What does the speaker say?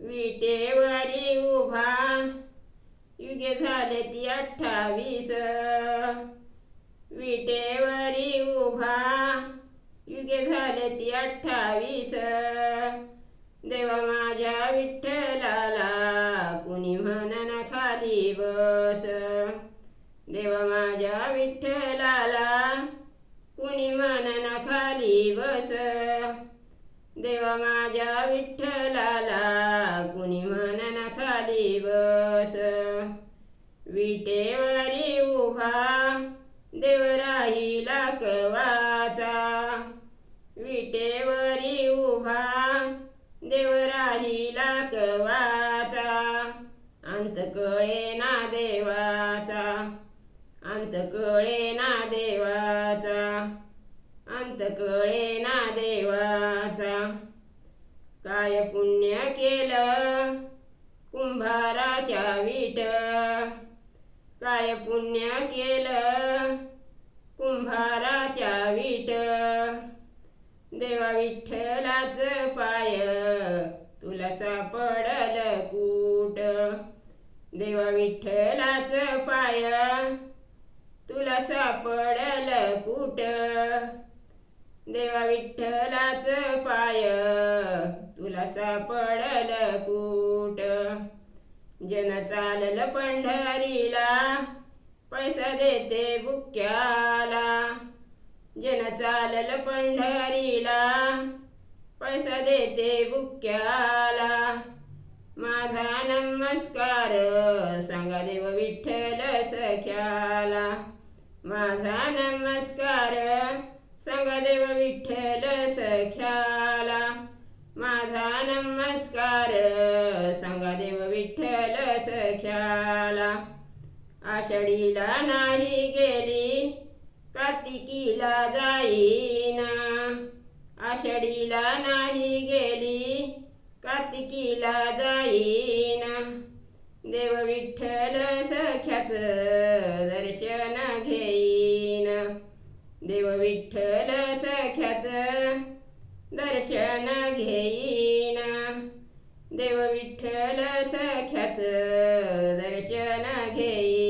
विटेवरी उभा. युगे झाले ती अठ्ठावीस. विटेवरी उभा. युगे झाले ती अठ्ठावीस. देवा माझ्या विठ्ठलाला कुणी म्हणन खाली बस. देवा माझ्या विठ्ठलाला कुणी म्हणन खाली बस. देवा माझ्या विठ्ठलाला कुणी म्हणन खाली बस विटेवरी उभा देवराहीला कवाचा विटेवरी उभा देवराहीला कवाचा अंत कळे ना देवाचा. अंत कळे ना देवाचा. अंत कळे ना देवा काय पुण्य केलं? कुंभाराच्या विट. काय पुण्य केलं? कुंभाराच्या विट. देवा विठ्ठलाच पाय तुला सापडल कूट. देवा विठ्ठलाच पाय तुला सापडल कूट. देवा विठ्ठलाच पाय. असा पडल कूट. जन चालल पंढरीला पैसा देते बुक्याला. जन चालल पंढरीला पैसा देते बुक्याला. माझा नमस्कार सांगा देव विठ्ठल सख्याला. माझा नमस्कार सांगा देव विठ्ठल सख्या माझा नमस्कार सांगा देव विठ्ठल सख्याला. आषाढीला नाही गेली कार्तिकीला जाईना. आषाढीला नाही गेली कार्तिकीला जाईना. देव विठ्ठल सख्याच दर्शन घेईन. देव विठ्ठल सख्याच दर्शन घेईना देव विठ्ठल सख्याच दर्शन घेई